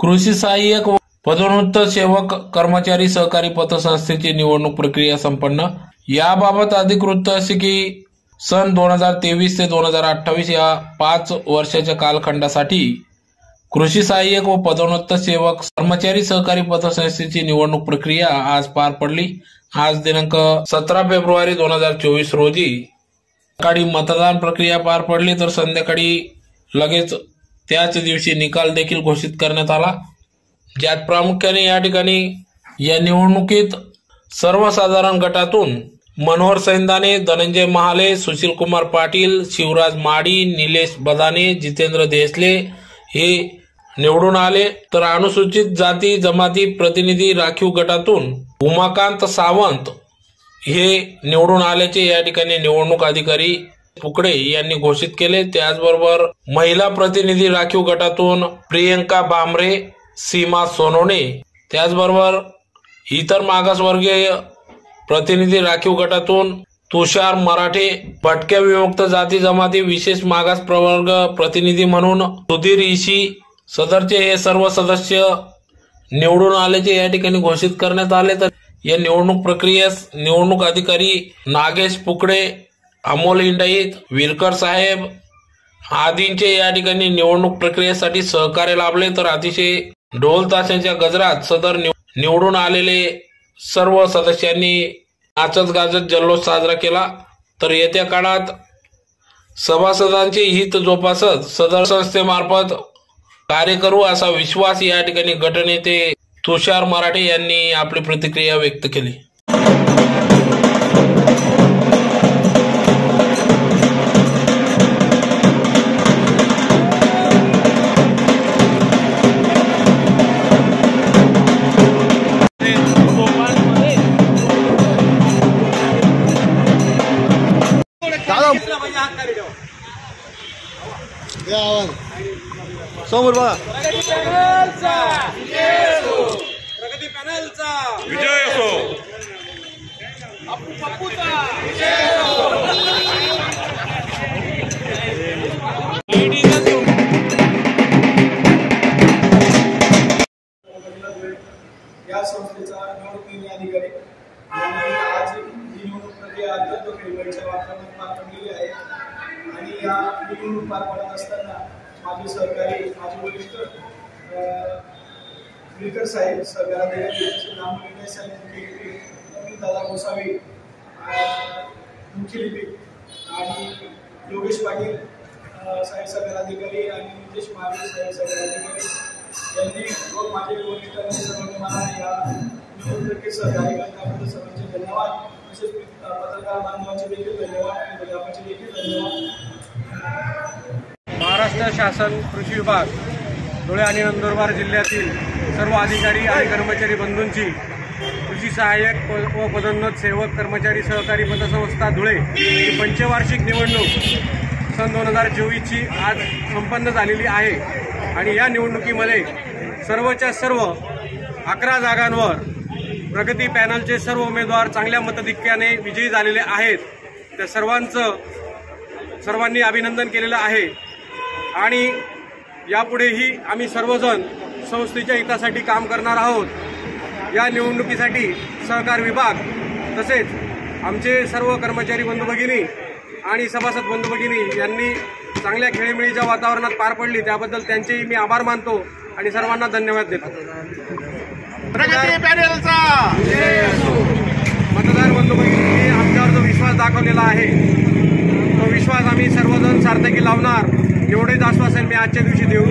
कृषी सहाय्यक व पदोन्नत सेवक कर्मचारी सहकारी पतसंस्थेची निवडणूक प्रक्रिया संपन्न. याबाबत अधिक वृत्त असे की सन दोन हजार तेवीस ते दोन हजार अठ्ठावीस या पाच वर्षाच्या कालखंडासाठी कृषी सहाय्यक व पदोन्नत सेवक कर्मचारी सहकारी पतसंस्थेची निवडणूक प्रक्रिया आज पार पडली. आज दिनांक सतरा फेब्रुवारी दोन हजार चोवीस रोजी सकाळी मतदान प्रक्रिया पार पडली तर संध्याकाळी लगेच त्याच दिवशी निकाल देखील घोषित करण्यात आला. ज्यात प्रामुख्याने या ठिकाणी या निवडणुकीत सर्वसाधारण गटातून मनोहर सैंदाने धनंजय महाले सुशील कुमार पाटील शिवराज माडी निलेश बदाने जितेंद्र देसले हे निवडून आले. तर अनुसूचित जाती जमाती प्रतिनिधी राखीव गटातून उमाकांत सावंत हे निवडून आल्याचे या ठिकाणी निवडणूक अधिकारी फुकडे यांनी घोषित केले. त्याचबरोबर महिला प्रतिनिधी राखीव गटातून प्रियंका बांबरे सीमा सोनवणे त्याचबरोबर इतर मागासवर्गीय प्रतिनिधी राखीव गटातून तुषार मराठे भटक्या विमुक्त जाती जमाती विशेष मागास प्रवर्ग प्रतिनिधी म्हणून सुधीर इशी सदरचे हे सर्व सदस्य निवडून आल्याचे या ठिकाणी घोषित करण्यात आले. तर या निवडणूक प्रक्रियेस निवडणूक अधिकारी नागेश पुकडे अमोल इंडाईत विरकर साहेब आदींचे या ठिकाणी निवडणूक प्रक्रियेसाठी सहकार्य लाभले तर अतिशय ढोल ताशांच्या गजरात सदर निव- निवडून आलेले सर्व सदस्यांनी नाचत गाजत जल्लोष साजरा केला. तर येत्या काळात सभासदांचे हित जोपासत सदर संस्थेमार्फत कार्य करू असा विश्वास या ठिकाणी गटनेते तुषार मराठे यांनी आपली प्रतिक्रिया व्यक्त केली. या आवाज समोर बघा. प्रगती पॅनलचा विजय असो. या संस्थेचा निवडणूक अधिकारी यांनी आज ही निवडणूक म्हणजे अत्यंत वातावरणात पार पडलेली आहे. आणि या निवडणूक पार पडत असताना माझे सहकारी माझे वरिष्ठ अं, साहेब सहकाराधिकारी राम लिंगे साहेब मुख्य लिपिक नवीन दादा गोसावी मुख्य लिपिक आणि योगेश पाटील साहेब सहकाराधिकारी आणि नितेश महावीर साहेब सहकाराधिकारी यांनी व माझे वरिष्ठांनी सर्वांनी मला या सर्वांचे धन्यवाद. तसेच पत्रकार बांधवांचे देखील धन्यवाद देखील धन्यवाद. महाराष्ट्र शासन कृषी विभाग धुळे आणि नंदुरबार जिल्ह्यातील सर्व अधिकारी आणि कर्मचारी बंधूंची कृषी सहाय्यक व व पदोन्नत सेवक कर्मचारी सहकारी पतसंस्था धुळे ही पंचवार्षिक निवडणूक सन दोन हजार चोवीसची आज संपन्न झालेली आहे. आणि या निवडणुकीमध्ये सर्वच्या सर्व अकरा जागांवर प्रगती पॅनलचे सर्व उमेदवार चांगल्या मतधिक्याने विजयी झालेले आहेत. त्या सर्वांचं सर्वांनी अभिनंदन केलेलं आहे. आणि यापुढेही आम्ही सर्वजण संस्थेच्या हितासाठी काम करणार आहोत. या निवडणुकीसाठी सहकार विभाग तसेच आमचे सर्व कर्मचारी बंधू भगिनी आणि सभासद बंधू भगिनी यांनी चांगल्या खेळीमेळीच्या वातावरणात पार पडली त्याबद्दल त्यांचेही मी आभार मानतो आणि सर्वांना धन्यवाद देतो. मतदार बंधू भगिनींनी आमच्यावर जो विश्वास दाखवलेला आहे तो विश्वास आम्ही सर्वजण सार्थकी लावणार. एवढेच आश्वासन मी आजच्या दिवशी देऊ